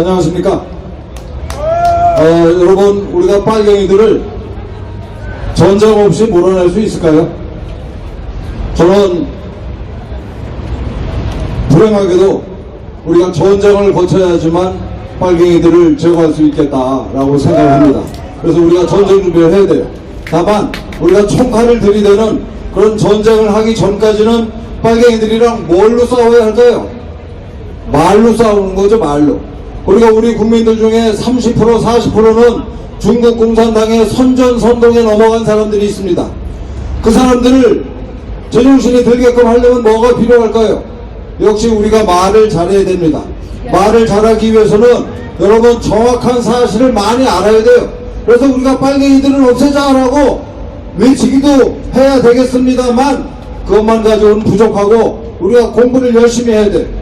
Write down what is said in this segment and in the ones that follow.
안녕하십니까. 어, 여러분, 우리가 빨갱이들을 전쟁 없이 몰아낼 수 있을까요? 저는 불행하게도 우리가 전쟁을 거쳐야지만 빨갱이들을 제거할 수 있겠다라고 생각합니다. 그래서 우리가 전쟁 준비를 해야 돼요. 다만 우리가 총칼을 들이대는 그런 전쟁을 하기 전까지는 빨갱이들이랑 뭘로 싸워야 할까요? 말로 싸우는 거죠, 말로. 우리가 우리 국민들 중에 30% 40%는 중국 공산당의 선전선동에 넘어간 사람들이 있습니다. 그 사람들을 제정신이 들게끔 하려면 뭐가 필요할까요? 역시 우리가 말을 잘해야 됩니다. 말을 잘하기 위해서는 여러분 정확한 사실을 많이 알아야 돼요. 그래서 우리가 빨갱이들은 없애자라고 외치기도 해야 되겠습니다만 그것만 가지고는 부족하고 우리가 공부를 열심히 해야 돼요.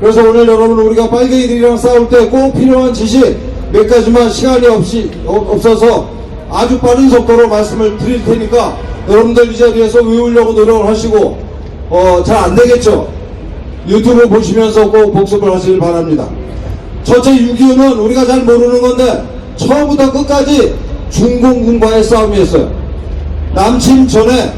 그래서 오늘 여러분 우리가 빨갱이들이랑 싸울 때 꼭 필요한 지식 몇 가지만 시간이 없이 없- 없어서 아주 빠른 속도로 말씀을 드릴 테니까 여러분들 이 자리에서 외우려고 노력을 하시고 어, 잘 안 되겠죠. 유튜브 보시면서 꼭 복습을 하시길 바랍니다. 첫째 6.25는 우리가 잘 모르는 건데 처음부터 끝까지 중공군과의 싸움이었어요. 남침 전에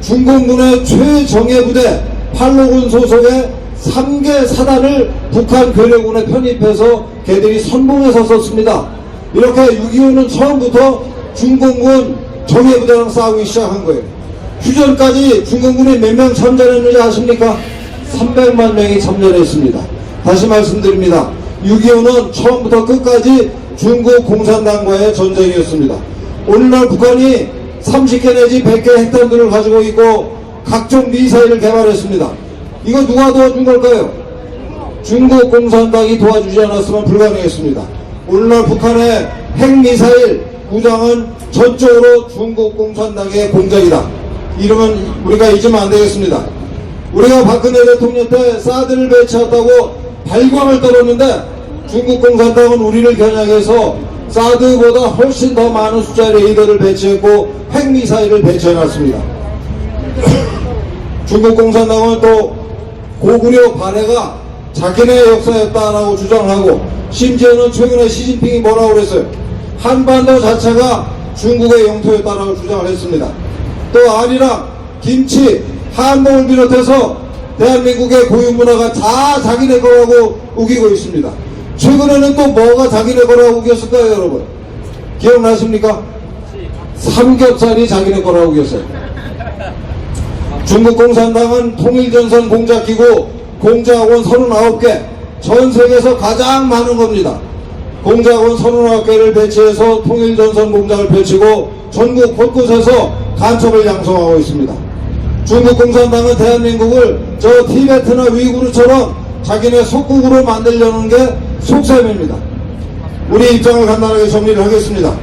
중공군의 최정예 부대 팔로군 소속의 3개 사단을 북한 괴뢰군에 편입해서 걔들이 선봉에 섰었습니다. 이렇게 6.25는 처음부터 중공군 정예부대랑 싸우기 시작한 거예요. 휴전까지 중공군이 몇 명 참전했는지 아십니까? 300만 명이 참전했습니다. 다시 말씀드립니다. 6.25는 처음부터 끝까지 중국 공산당과의 전쟁이었습니다. 오늘날 북한이 30개 내지 100개 핵탄두를 가지고 있고 각종 미사일을 개발했습니다. 이거 누가 도와준 걸까요? 중국 공산당이 도와주지 않았으면 불가능했습니다. 오늘날 북한의 핵미사일 구장은 전적으로 중국 공산당의 공작이다. 이러면 우리가 잊으면 안 되겠습니다. 우리가 박근혜 대통령 때 사드를 배치했다고 발광을 떨었는데 중국 공산당은 우리를 겨냥해서 사드보다 훨씬 더 많은 숫자의 레이더를 배치했고 핵미사일을 배치해놨습니다. 중국 공산당은 또 고구려 발해가 자기네 역사였다라고 주장하고 심지어는 최근에 시진핑이 뭐라고 그랬어요? 한반도 자체가 중국의 영토였다라고 주장을 했습니다. 또 아리랑, 김치, 한복을 비롯해서 대한민국의 고유 문화가 다 자기네 거라고 우기고 있습니다. 최근에는 또 뭐가 자기네 거라고 우겼을까요, 여러분? 기억나십니까? 삼겹살이 자기네 거라고 우겼어요. 중국 공산당은 통일전선 공작기구 공작원 39개 전 세계에서 가장 많은 겁니다. 공작원 39개를 배치해서 통일전선 공작을 펼치고 전국 곳곳에서 간첩을 양성하고 있습니다. 중국 공산당은 대한민국을 저 티베트나 위구르처럼 자기네 속국으로 만들려는 게 속셈입니다. 우리 입장을 간단하게 정리를 하겠습니다.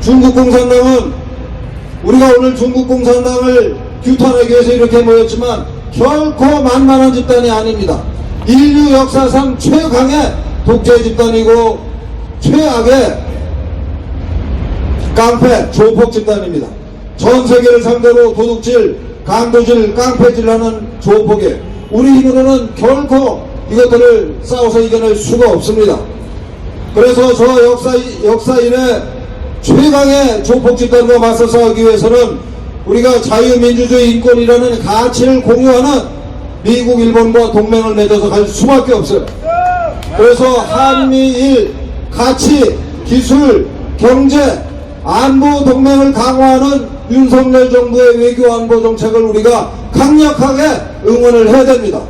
중국 공산당은 우리가 오늘 중국 공산당을 규탄하기 위해서 이렇게 모였지만 결코 만만한 집단이 아닙니다. 인류 역사상 최강의 독재 집단이고 최악의 깡패 조폭 집단입니다. 전 세계를 상대로 도둑질, 강도질, 깡패질하는 조폭에 우리 힘으로는 결코 이것들을 싸워서 이겨낼 수가 없습니다. 그래서 저 역사, 역사 이래 최강의 조폭 집단과 맞서 싸우기 위해서는 우리가 자유민주주의 인권이라는 가치를 공유하는 미국, 일본과 동맹을 맺어서 갈 수밖에 없어요. 그래서 한미일 가치, 기술, 경제, 안보 동맹을 강화하는 윤석열 정부의 외교 안보 정책을 우리가 강력하게 응원을 해야 됩니다.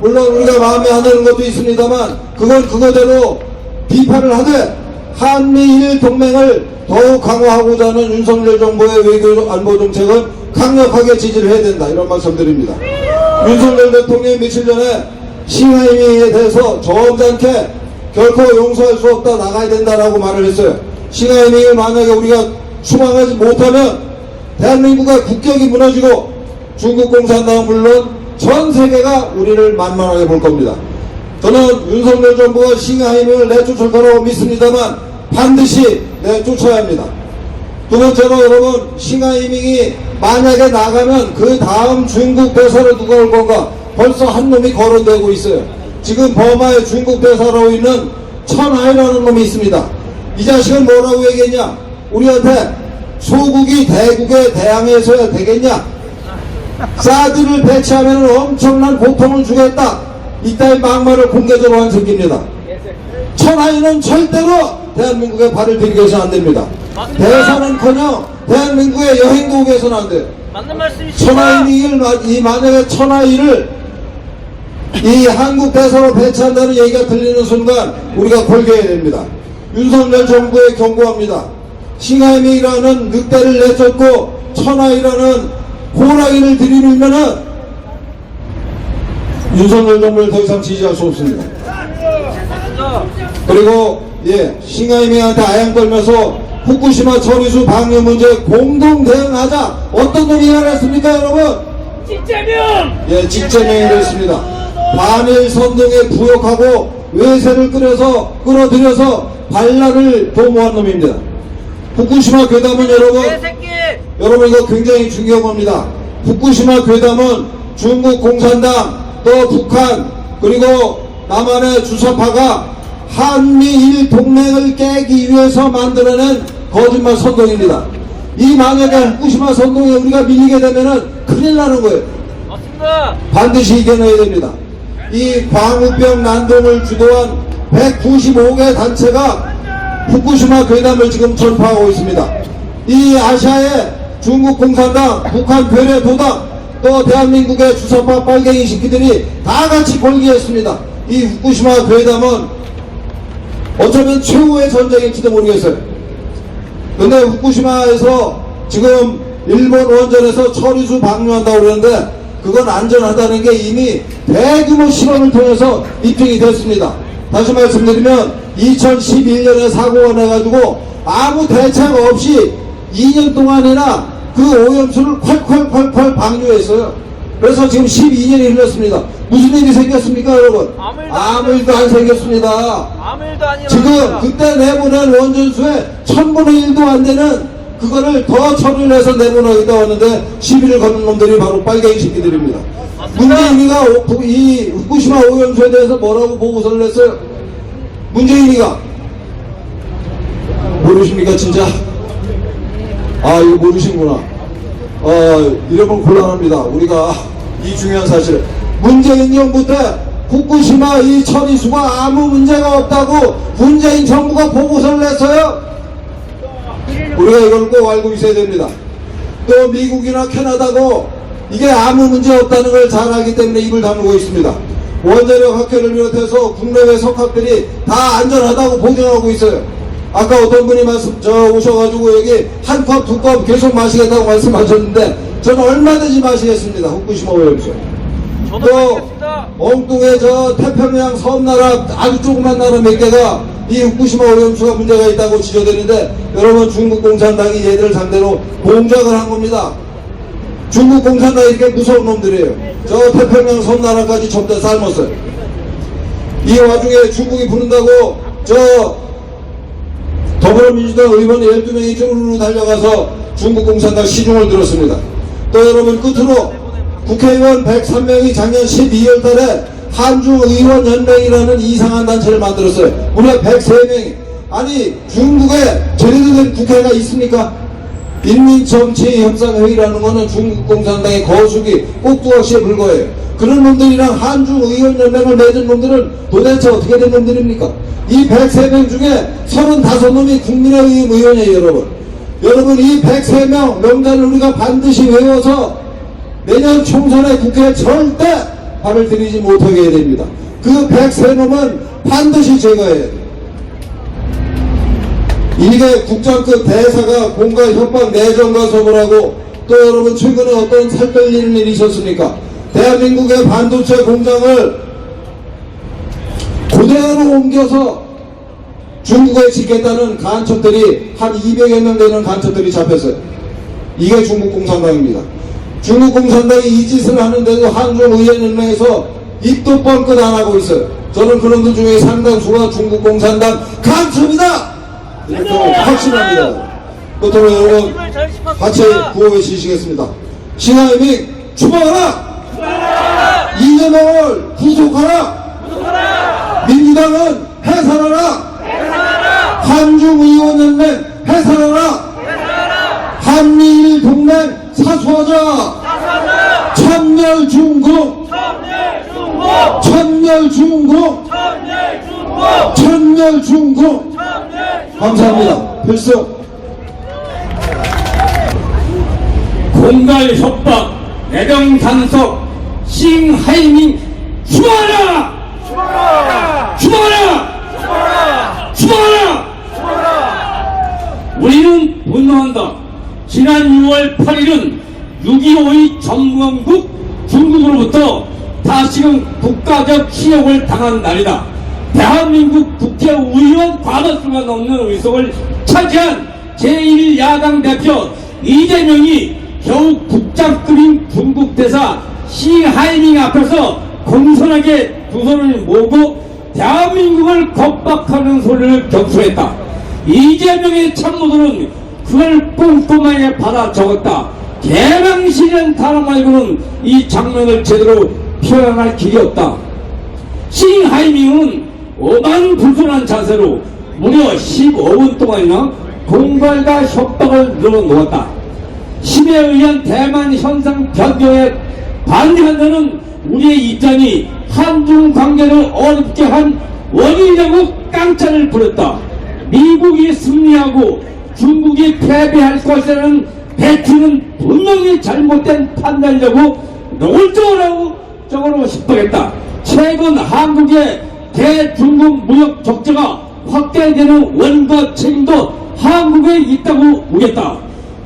물론 우리가 마음에 안 드는 것도 있습니다만 그건 그거대로 비판을 하되 한미일 동맹을 더욱 강화하고자 하는 윤석열 정부의 외교 안보 정책은 강력하게 지지를 해야 된다 이런 말씀드립니다. 윤석열 대통령이 며칠 전에 싱하이밍에 대해서 점잖게 결코 용서할 수 없다 나가야 된다라고 말을 했어요. 싱하이밍을 만약에 우리가 추방하지 못하면 대한민국의 국격이 무너지고 중국 공산당은 물론 전 세계가 우리를 만만하게 볼 겁니다. 저는 윤석열 정부가 싱하이밍을 내쫓을 거라고 믿습니다만 반드시 내쫓아야 합니다. 두 번째로 여러분 싱하이밍이 만약에 나가면 그 다음 중국 대사로 누가 올 건가 벌써 한 놈이 거론되고 있어요. 지금 버마의 중국 대사로 있는 천하이라는 놈이 있습니다. 이 자식은 뭐라고 얘기했냐? 우리한테 소국이 대국에 대항해서야 되겠냐? 사드를 배치하면 엄청난 고통을 주겠다. 이따위 막말을 공개적으로 한 새끼입니다. 천하이는 절대로 대한민국에 발을 들이게서는 안 됩니다. 맞습니다. 대사는커녕 여행도 오게 해서는 안 돼요. 맞는 말씀이십니다. 천하인을 마- 이 만약에 천하인을 이 한국 대사로 배치한다는 얘기가 들리는 순간 우리가 골겨야 됩니다. 윤석열 정부에 경고합니다. 싱하임이라는 늑대를 내쫓고 천하이라는 호랑이를 들이밀면은 윤석열 정부를 더 이상 지지할 수 없습니다. 그리고 예 싱하이밍한테 아양 떨면서 후쿠시마 처리수 방류 문제 공동 대응하자 어떤 놈이 말했습니까 여러분 진짜명! 예 직제명이 됐습니다 반일 선동에 부역하고 외세를 끌어서 끌어들여서 반란을 도모한 놈입니다 후쿠시마 괴담은 여러분 개새끼! 여러분 이거 굉장히 중요한 겁니다. 후쿠시마 괴담은 중국 공산당 또 북한 그리고 남한의 주사파가 한미일 동맹을 깨기 위해서 만들어낸 거짓말 선동입니다. 이 만약에 후쿠시마 선동에 우리가 밀리게 되면은 큰일 나는 거예요. 맞습니다. 반드시 이겨내야 됩니다. 이 광우병 난동을 주도한 195개 단체가 후쿠시마 괴담을 지금 전파하고 있습니다. 이 아시아의 중국 공산당, 북한 괴뢰 도당, 또 대한민국의 주사파 빨갱이 새끼들이 다 같이 골기했습니다. 이 후쿠시마 괴담은 어쩌면 최후의 전쟁일지도 모르겠어요. 근데 후쿠시마에서 지금 일본 원전에서 처리수 방류한다고 그러는데 그건 안전하다는 게 이미 대규모 실험을 통해서 입증이 됐습니다. 다시 말씀드리면 2011년에 사고가 나가지고 아무 대책 없이 2년 동안이나 그 오염수를 콸콸콸콸 방류했어요. 그래서 지금 12년이 흘렀습니다. 무슨 일이 생겼습니까, 여러분? 아무 일도 아무 일도 안 생겼습니다. 아무 일도 아니라. 지금 그때 내보낸 원전수의 천분의 일도 안 되는 그거를 더 처리를 해서 내보내겠다고 하는데 시비를 거는 놈들이 바로 빨갱이 새끼들입니다. 문재인이가 오- 부- 이 후쿠시마 오염수에 대해서 뭐라고 보고서를 냈어요? 문재인이가 모르십니까 진짜? 아 이거 모르시는구나. 어 이러면 곤란합니다. 우리가 이 중요한 사실 문재인 정부 때 후쿠시마 이 처리수가 아무 문제가 없다고 문재인 정부가 보고서를 냈어요. 우리가 이걸 꼭 알고 있어야 됩니다. 또 미국이나 캐나다고 이게 아무 문제 없다는 걸 잘 알기 때문에 입을 다물고 있습니다. 원자력 학회를 비롯해서 국내외 석학들이 다 안전하다고 보증하고 있어요. 아까 어떤 분이 말씀, 저 오셔가지고 여기 한 컵, 두 컵 계속 마시겠다고 말씀하셨는데 저는 얼마든지 마시겠습니다. 후쿠시마 오염수. 또. 엉뚱해 저 태평양 섬나라 아주 조그만 나라 몇 개가 이 후쿠시마 오염수가 문제가 있다고 지적되는데 여러분 중국 공산당이 얘들을 상대로 공작을 한 겁니다. 중국 공산당이 이렇게 무서운 놈들이에요. 저 태평양 섬나라까지 접대 삶았어요. 이 와중에 중국이 부른다고 저 더불어민주당 의원 12명이 쪼르르 달려가서 중국 공산당 시중을 들었습니다. 또 여러분 끝으로 국회의원 103명이 작년 12월 달에 한중의원연맹이라는 이상한 단체를 만들었어요. 우리가 103명이. 아니 중국에 제대로 된 국회가 있습니까? 인민 정치협상회의라는 거는 중국 공산당의 거수기 꼭두각시에 불과해요. 그런 놈들이랑 한중 의원연맹을 맺은 놈들은 도대체 어떻게 된 놈들입니까? 이 103명 중에 35놈이 국민의힘 의원이에요, 여러분. 여러분, 이 103명 명단을 우리가 반드시 외워서 내년 총선에 국회에 절대 발을 들이지 못하게 해야 됩니다. 그 103놈은 반드시 제거해야 돼요. 이게 국장급 대사가 공가 협박 내정과 서버라고 또 여러분 최근에 어떤 살떨리는 일이 있었습니까? 대한민국의 반도체 공장을 그대로 옮겨서 중국에 짓겠다는 간첩들이 한 200여 명 되는 간첩들이 잡혔어요. 이게 중국 공산당입니다. 중국 공산당이 이 짓을 하는데도 한중의원연맹에서 입도 뻥끗 안 하고 있어요. 저는 그런들 중에 상당수가 중국 공산당 간첩이다! 이렇게 확신합니다. 그렇다면 여러분 같이 짚었습니다. 구호 외치시겠습니다. 신하임이 추방하라! 이재명을 구속하라! 민주당은 해산하라! 해산하라! 한중의원연맹 해산하라! 해산하라! 한미일 동맹 사수하자! 사사자! 천멸 중국! 천멸 중국! 천멸 중국! 천멸 중국! 천멸 중국! 감사합니다. 필수! 공갈 협박, 내정 단속, 죽어라! 죽어라! 죽어라! 죽어라! 죽어라! 죽어라! 우리는 분노한다. 지난 6월 8일은 6.25의 전범국 중국으로부터 다시금 국가적 치욕을 당한 날이다. 대한민국 국회의원 과반수가 넘는 의석을 차지한 제1야당 대표 이재명이 겨우 국장급인 중국 대사 시하이밍 앞에서 공손하게 두 손을 모으고 대한민국을 겁박하는 소리를 격수했다. 이재명의 참모들은 그걸 꼼꼼하게 받아 적었다. 개망신이란 단어 말고는 이 장면을 제대로 표현할 길이 없다. 싱하이밍은 오만불손한 자세로 무려 15분 동안이나 공갈과 협박을 늘어놓았다. 힘에 의한 대만 현상 변경에 반대한다는 우리의 입장이 한중 관계를 어렵게 한 원인이라고 깡차를 부렸다. 미국이 승리하고 중국이 패배할 것이라는 배치는 분명히 잘못된 판단이라고 노골적으로 적으로 싶어했다. 최근 한국의 대중국 무역 적자가 확대되는 원과 책임도 한국에 있다고 우겼다.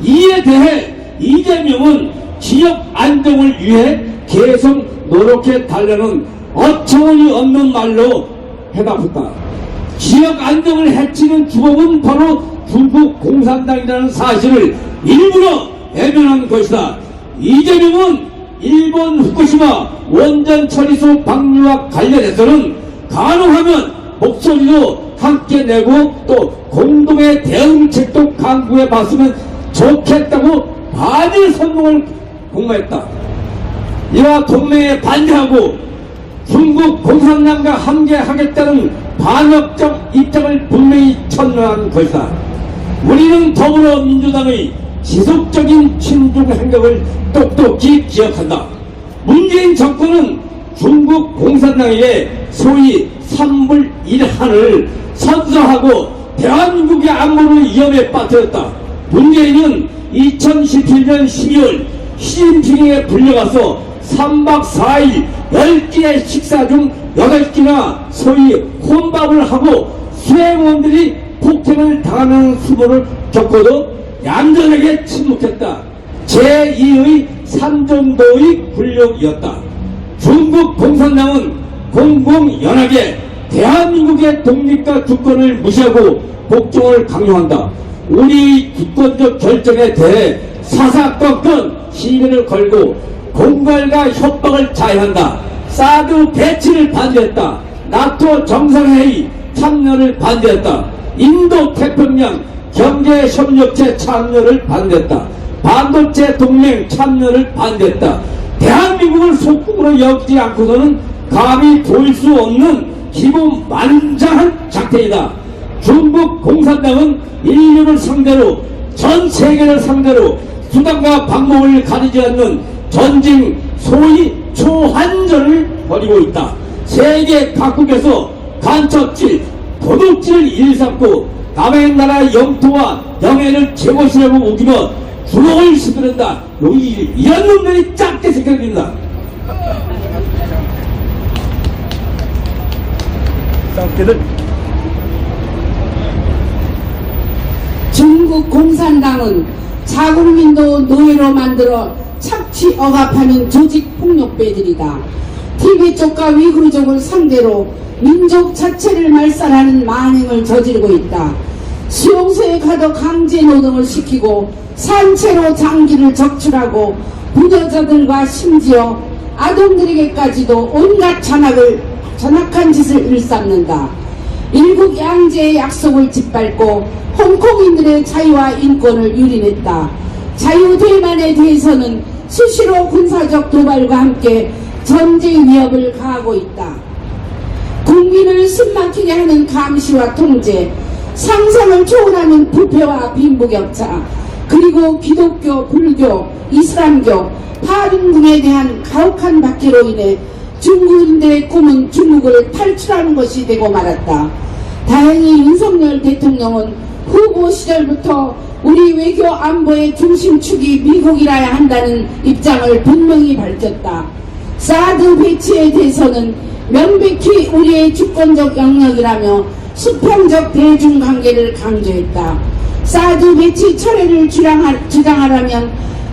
이에 대해 이재명은 지역 안정을 위해 계속 노력해 달라는 어처구니 없는 말로 해답했다. 지역 안정을 해치는 주범은 바로 중국 공산당이라는 사실을 일부러 외면한 것이다. 이재명은 일본 후쿠시마 원전 처리소 방류와 관련해서는 가능하면 목소리도 함께 내고 또 공동의 대응책도 강구해 봤으면 좋겠다고 반일 선동을 공모했다. 이와 동맹에 반대하고 중국 공산당과 함께하겠다는 반역적 입장을 분명히 천명한 것이다. 우리는 더불어민주당의 지속적인 친중 행각을 똑똑히 기억한다. 문재인 정권은 중국 공산당에게 소위 삼불 일한을 선서하고 대한민국의 안보를 위험에 빠뜨렸다. 문재인은 2017년 12월 시진핑에게 불려가서 3박 4일 10끼의 식사 중 8끼나 소위 혼밥을 하고 수행원들이 폭행을 당하는 수모를 겪고도 얌전하게 침묵했다. 제2의 삼정도의 굴욕이었다. 중국 공산당은 공공연하게 대한민국의 독립과 주권을 무시하고 복종을 강요한다. 우리 주권적 결정에 대해 사사건건 시비를 걸고 공갈과 협박을 자해한다. 사드 배치를 반대했다. 나토 정상회의 참여를 반대했다. 인도 태평양 경제협력체 참여를 반대했다. 반도체 동맹 참여를 반대했다. 대한민국을 속국으로 여기지 않고서는 감히 보일 수 없는 기본 만장한 작태이다. 중국 공산당은 인류를 상대로 전 세계를 상대로 수단과 방법을 가리지 않는 전쟁 소위 초한전을 벌이고 있다. 세계 각국에서 간첩질, 도둑질을 일삼고 남의 나라 영토와 영해를 제것이라고 우기며 주먹을 휘두른다. 여기 이런 놈들이 작게 생각됩니다. 중국 공산당은 자국민도 노예로 만들어 착취 억압하는 조직 폭력배들이다. 티베트족과 위구르족을 상대로 민족 자체를 말살하는 만행을 저지르고 있다. 수용소에 가둬 강제 노동을 시키고 산채로 장기를 적출하고 부녀자들과 심지어 아동들에게까지도 온갖 잔악을 잔악한 짓을 일삼는다. 일국 양제의 약속을 짓밟고 홍콩인들의 자유와 인권을 유린했다. 자유 대만에 대해서는 수시로 군사적 도발과 함께 전쟁 위협을 가하고 있다. 군 국민을 숨막히게 하는 감시와 통제, 상상을 초월하는 부패와 빈부격차, 그리고 기독교, 불교, 이슬람교, 파등등에 대한 가혹한 박해로 인해 중국인들의 꿈은 중국을 탈출하는 것이 되고 말았다. 다행히 윤석열 대통령은 후보 시절부터 우리 외교 안보의 중심축이 미국이라야 한다는 입장을 분명히 밝혔다. 사드 배치에 대해서는 명백히 우리의 주권적 영역이라며 수평적 대중관계를 강조했다. 사드 배치 철회를 주장하, 주장하라면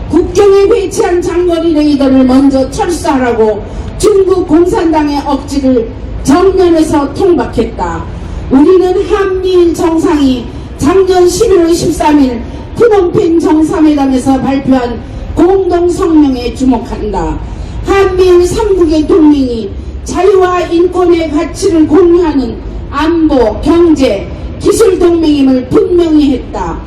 국경에 배치한 장거리 레이더를 먼저 철수하라고 중국 공산당의 억지를 정면에서 통박했다. 우리는 한미일 정상이 작년 11월 13일 푸놈펜 정상회담에서 발표한 공동 성명에 주목한다. 한미일 3국의 동맹이 자유와 인권의 가치를 공유하는 안보, 경제, 기술 동맹임을 분명히 했다.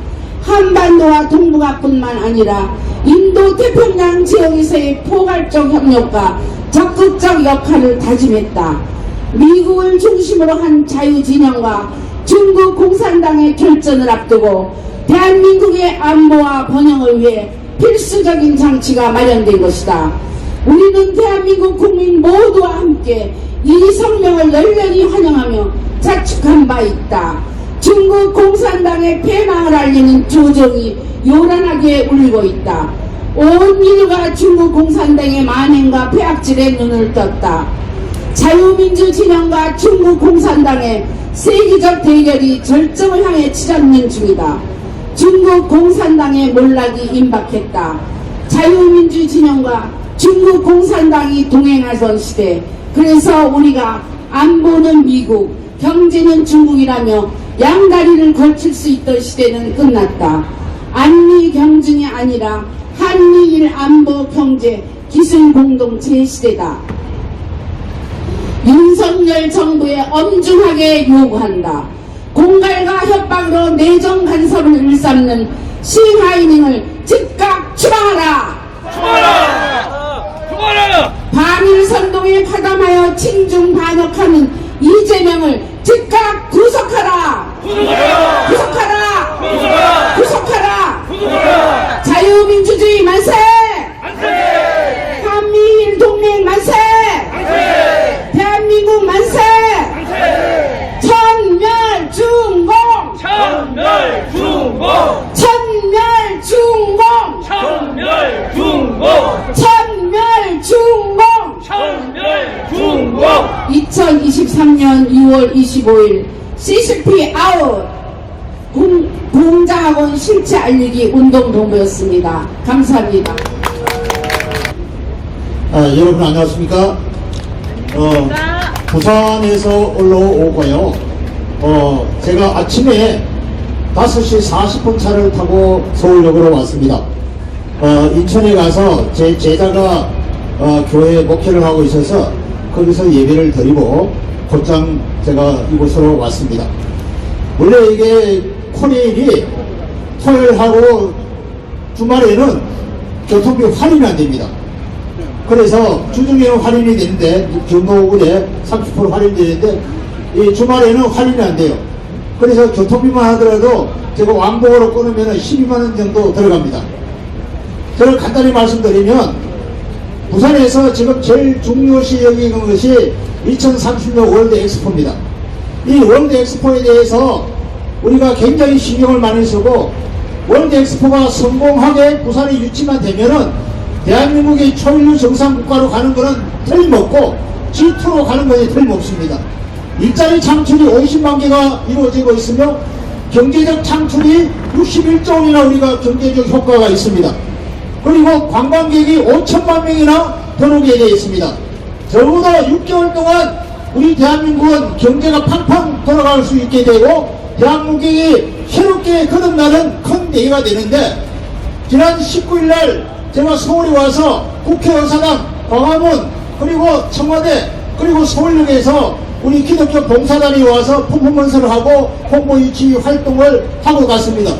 한반도와 동북아뿐만 아니라 인도 태평양 지역에서의 포괄적 협력과 적극적 역할을 다짐했다. 미국을 중심으로 한 자유진영과 중국 공산당의 결전을 앞두고 대한민국의 안보와 번영을 위해 필수적인 장치가 마련된 것이다. 우리는 대한민국 국민 모두와 함께 이 성명을 열렬히 환영하며 자축한 바 있다. 중국 공산당의 패망을 알리는 조정이 요란하게 울리고 있다. 온 인류가 중국 공산당의 만행과 폐악질에 눈을 떴다. 자유민주 진영과 중국 공산당의 세계적 대결이 절정을 향해 치닫는 중이다. 중국 공산당의 몰락이 임박했다. 자유민주 진영과 중국 공산당이 동행하던 시대. 그래서 우리가 안보는 미국, 경제는 중국이라며 양다리를 걸칠 수 있던 시대는 끝났다. 안미 경중이 아니라 한미일 안보 경제 기술 공동체 시대다. 윤석열 정부에 엄중하게 요구한다. 공갈과 협박으로 내정 간섭을 일삼는 시하이닝을 즉각 추방하라. 죽어라! 죽어라! 반일 선동에 가담하여 친중 반역하는 이재명을 즉각 구속하라. 구속하라! 구속하라. 구속하라! 구속하라. 자유민주주의 만세. 만세! 한미일 동맹 만세. 만세! 대한민국 만세. 만세! 천멸중공. 천멸중공! 천멸중공. 천멸중공! 천멸중공. 천멸중공! 2023년 2월 25일 CCP 아웃 공, 공장학원 실체 알리기 운동 동부였습니다. 감사합니다. 아, 여러분 안녕하십니까? 어, 부산에서 올라오고요. 어, 제가 아침에 5시 40분 차를 타고 서울역으로 왔습니다. 어, 인천에 가서 제 제자가 어, 교회 목회를 하고 있어서 거기서 예배를 드리고 곧장 제가 이곳으로 왔습니다. 원래 이게 코레일이 토요일하고 주말에는 교통비 할인이 안 됩니다. 그래서 주중에는 할인이 되는데 경로구에 30% 할인되는데 이 주말에는 할인이 안 돼요. 그래서 교통비만 하더라도 제가 왕복으로 끊으면 12만 원 정도 들어갑니다. 저를 간단히 말씀드리면 부산에서 지금 제일 중요시 여기는 것이 2030년 월드 엑스포입니다. 이 월드 엑스포에 대해서 우리가 굉장히 신경을 많이 쓰고 월드 엑스포가 성공하게 부산이 유치만 되면은 대한민국이 초일류 정상국가로 가는 것은 틀림없고 G2로 가는 것이 틀림없습니다. 일자리 창출이 50만 개가 이루어지고 있으며 경제적 창출이 61조 원이나 우리가 경제적 효과가 있습니다. 그리고 관광객이 5천만 명이나 들어오게 되어 있습니다. 적어도 6개월 동안 우리 대한민국은 경제가 팡팡 돌아갈 수 있게 되고 대한민국이 새롭게 거듭나는 큰 대회가 되는데 지난 19일 날 제가 서울에 와서 국회의사당, 광화문, 그리고 청와대, 그리고 서울역에서 우리 기독교 봉사단이 와서 퍼포먼스를 하고 홍보 유치 활동을 하고 갔습니다.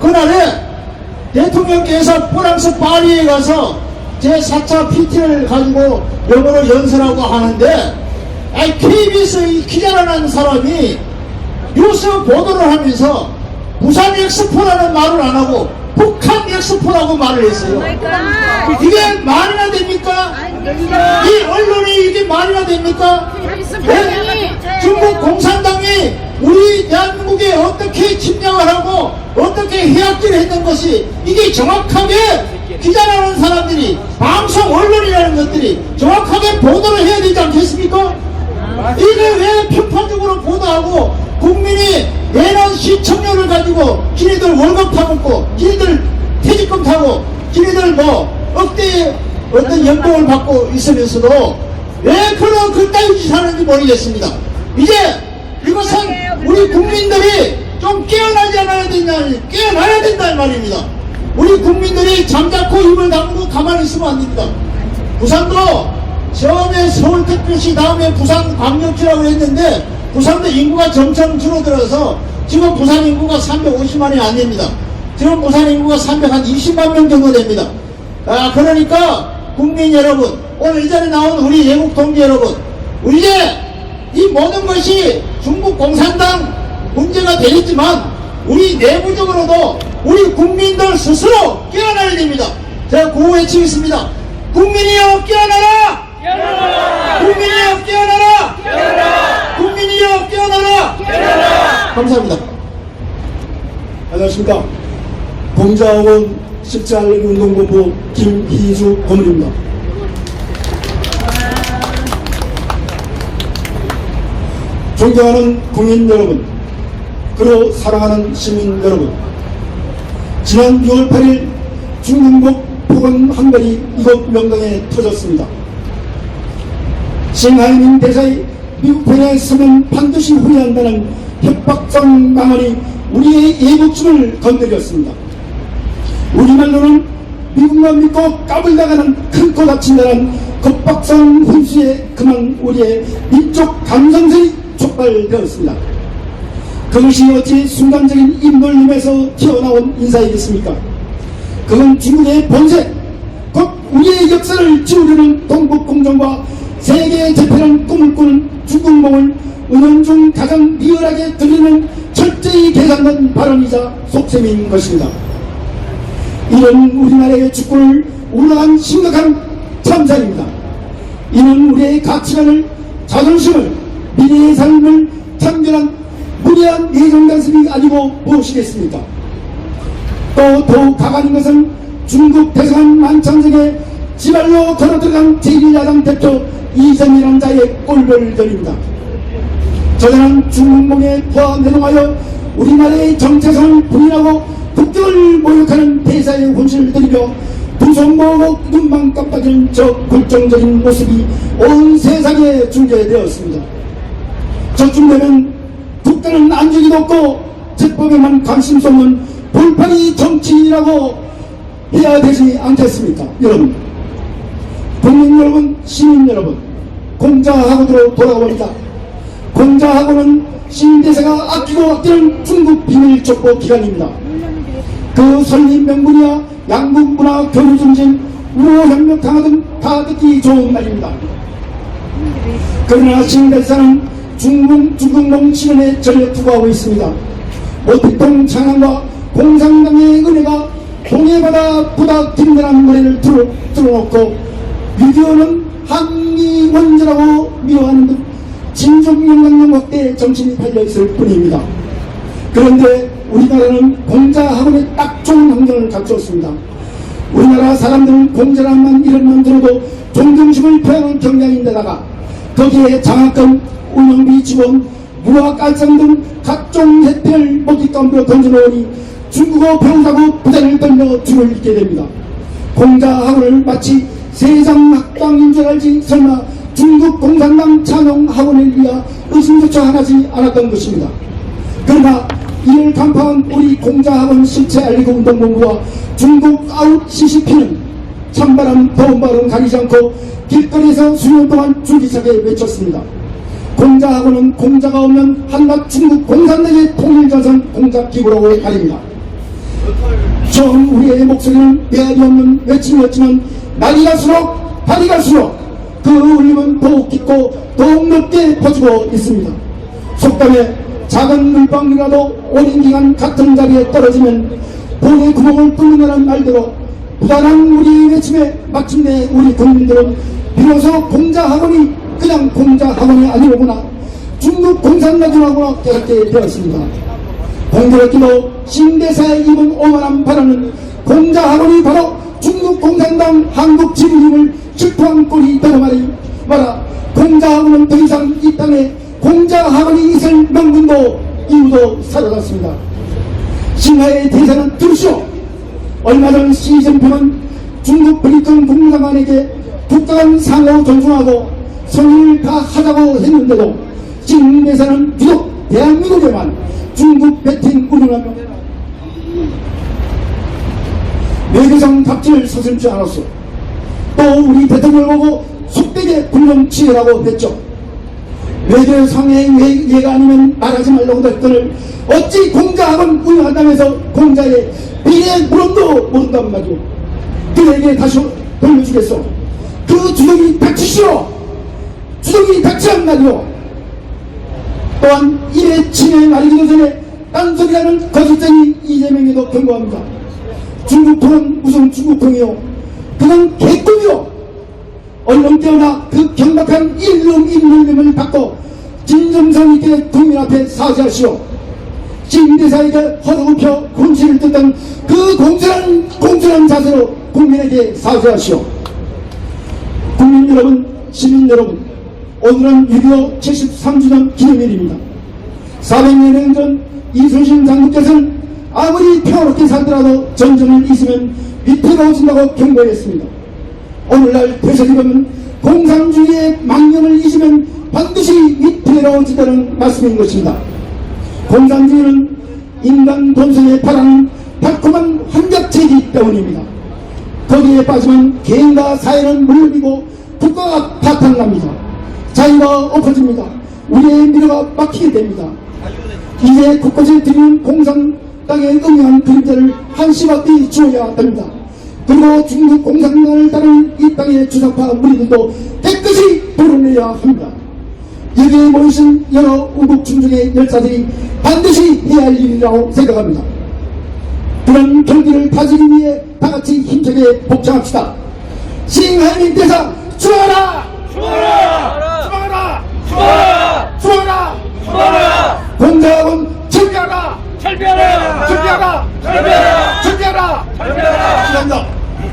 그날에 대통령께서 프랑스 파리에 가서 제4차 PT를 가지고 영어로 연설하고 하는데 아니 KBS 기자라는 사람이 뉴스 보도를 하면서 부산 엑스포라는 말을 안 하고 북한 엑스포라고 말을 했어요. 이게 말이나 됩니까? 이 언론이 이게 말이나 됩니까? 왜 중국 공산당이 우리 대한민국에 어떻게 침략을 하고 어떻게 해악질을 했는 것이 이게 정확하게 기자라는 사람들이 방송 언론이라는 것들이 정확하게 보도를 해야 되지 않겠습니까? 이게 왜 편파적으로 보도하고 국민이 내는 시청료를 가지고 지네들 월급 타먹고 지네들 퇴직금 타고 지네들 뭐 억대 어떤 연봉을 받고 있으면서도 왜 그런 그따위 짓 하는지 모르겠습니다. 이제 이것은 우리 국민들이 좀 깨어나지 않아야 된다, 깨어나야 된다 이 말입니다. 우리 국민들이 잠자코 입을 다물고 가만히 있으면 안 됩니다. 부산도 처음에 서울특별시 다음에 부산광역시라고 했는데 부산도 인구가 점점 줄어들어서 지금 부산 인구가 350만이 안 됩니다. 지금 부산 인구가 320만 명 정도 됩니다. 아 그러니까 국민 여러분 오늘 이 자리에 나온 우리 외국 동지 여러분 우리 이제 이 모든 것이 중국 공산당 문제가 되겠지만 우리 내부적으로도 우리 국민들 스스로 깨어나야 됩니다. 제가 구호 외치겠습니다. 국민이여 깨어나라! 깨어나라! 국민이여 깨어나라! 깨어나라! 국민이여 깨어나라! 깨어나라! 감사합니다. 안녕하십니까. 공자원 십자알레기 운동본부 김희주 고문입니다. 존경하는 국민 여러분, 그리고 사랑하는 시민 여러분. 지난 6월 8일 중국목 폭언 한 발이 이곳 명당에 터졌습니다. 싱하이민 대사의 미국 서면 반드시 후회한다는 협박성 망언이 우리의 예국심을 건드렸습니다. 우리말로는 미국만 믿고 까불다가는 큰코 다친다는 겁박성 훈수에 그만 우리의 민족 감성들이 촉발되었습니다. 그것이 어찌 순간적인 인물림에서 튀어나온 인사이겠습니까? 그건 중국의 본색, 곧 우리의 역사를 지우려는 동북공정과 세계 재패를 꿈을 꾸는 중국몽을 은연중 가장 리얼하게 드리는 철저히 계산된 발언이자 속셈인 것입니다. 이런 우리나라의 축구를 우러한 심각한 참사입니다. 이는 우리의 가치관을, 자존심을, 미래의 삶을 참견한 무리한 예정 단습이 아니고 무엇이겠습니까? 또 더욱 가관인 것은 중국 대사관 만찬석에 지발로 걸어 들어간 제1야당 대표 이정이라는 자의 꼴벌들입니다. 저자는 중국몽에 포함내동하여 우리나라의 정체성을 부인하고 국격을 모욕하는 대사의 혼신을 두손 모으고 눈만 깜빡이는 저 굴종적인 모습이 온 세상에 중계되었습니다. 저쯤 되면 국가는 안주기 높고 제법에만 관심 쏟는 볼파리 정치인이라고 해야 되지 않겠습니까? 여러분 국민 여러분 시민 여러분 공자학원으로 돌아옵니다. 공자학원은 신대세가 아끼고 아끼는 중국 비밀 족보 기관입니다. 그 설립 명분이야 양국 문화 교류 중심 우호혁명 강화 등다 듣기 좋은 말입니다. 그러나 신대사는 중국 중국농 실현에 전력 투구하고 있습니다. 모택동 창안과 공산당의 은혜가 동해바다 부닥 든든한 머리를 들어, 들어놓고 유교는 한미 원조라고 미워하는 등 진족 영향력 확대에 정신이 팔려있을 뿐입니다. 그런데 우리나라는 공자학원에 딱 좋은 환경을 갖추었습니다. 우리나라 사람들은 공자란만 이름만 들어도 존경심을 표하는 경향인데다가 거기에 장학금, 운영비 지원, 무학 깔성 등 각종 혜택을 먹잇감으로 던져놓으니 중국어 배우자고 부자를 떨며 줄을 잇게 됩니다. 공자 학원을 마치 세상 학당인 줄 알지 설마 중국 공산당 찬용 학원을 위하 의심조차 하지 않았던 것입니다. 그러나 이를 간파한 우리 공자학원 실체 알리고 운동본부와 중국 아웃 CCP는 찬바람 더운 바람 가리지 않고 길거리에서 수년 동안 줄기차게 외쳤습니다. 공자학원은 공자가 없는 한낱 중국 공산당의 통일자선 공작기구라고 가립니다. 처음 우리의 목소리는 메아리 없는 외침이었지만 날이 갈수록 발이 갈수록 그 울림은 더욱 깊고 더욱 높게 퍼지고 있습니다. 속담에 작은 물방울이라도 오랜 기간 같은 자리에 떨어지면 볼의 구멍을 뚫는다는 말대로 부단한 우리 외침에 마침내 우리 국민들은 비로소 공자학원이 그냥 공자학원이 아니로구나 중국 공산나주라구나 깨닫게 되었습니다. 공교롭게도 신대사의 입은 오만한 발언은 공자학원이 바로 중국 공산당 한국 지부임을 실토한 꼴이 되고 말이 말아 공자학원은 더 이상 이 땅에 공자학원이 있을 명분도 이유도 사라졌습니다. 신하의 대사는 들으시오. 얼마 전 시진핑은 중국 브리튼 국무장관에게 국가간 상호 존중하고 성의를 다 하자고 했는데도 진 대사는 유독 대한민국에만 중국 배팅 운영하며 외교상 답지를 서슴지 않았어. 또 우리 대통령을 보고 속되게 군령치해라고 했죠. 외교상의 예가 아니면 말하지 말라고 했더니 어찌 공자학원 운영한다면서 공자의 미래 물음도 모른단 말이오. 그에게 다시 돌려주겠어. 그 주석이 닥치시오. 주석이 닥치란 말이오. 또한 이래 친해 말이기도 전에 딴소리라는 거짓쟁이 이재명에도 경고합니다. 중국통은 무슨 중국통이요. 그건 개꿈이요. 언론 깨어나 그 경박한 일름 일름을 받고 진정성 있게 국민 앞에 사죄하시오. 신대사에게 허덕을 군치를 뜯던 그 공손한 공손한 자세로 국민에게 사죄하시오. 국민 여러분, 시민 여러분, 오늘은 6.25 73주년 기념일입니다. 400년 전 이순신 장군께서는 아무리 평화롭게 살더라도 전쟁을 있으면 위태로워진다고 경고했습니다. 오늘날 되새김은 공산주의의 망령을 잊으면 반드시 위태로워지다는 말씀인 것입니다. 공산주의는 인간 본성에 바라는 달콤한 환각체이기 때문입니다. 거기에 빠지면 개인과 사회는 물론이고 국가가 파탄납니다. 자유가 엎어집니다. 우리의 미래가 막히게 됩니다. 이제 곳곳에 드리는 공산 당에 응용한 그림자를 한시밖에 주어야 됩니다. 그리고 중국 공산당을 따른 이 땅의 주사파 무리들도 깨끗이 도려내야 합니다. 여기에 모이신 여러 우국 충족의 열사들이 반드시 해야 할 일이라고 생각합니다. 그런 경기를 다지기 위해 다같이 힘차게 복장합시다. 싱하이민 대사! 죽어라! 죽어라! 죽어라! 죽어라! 죽어라! 공자원 철비하라! 철비하라! 철비하라! 철비하라! 철비하라! 철비하라! 감사합니다.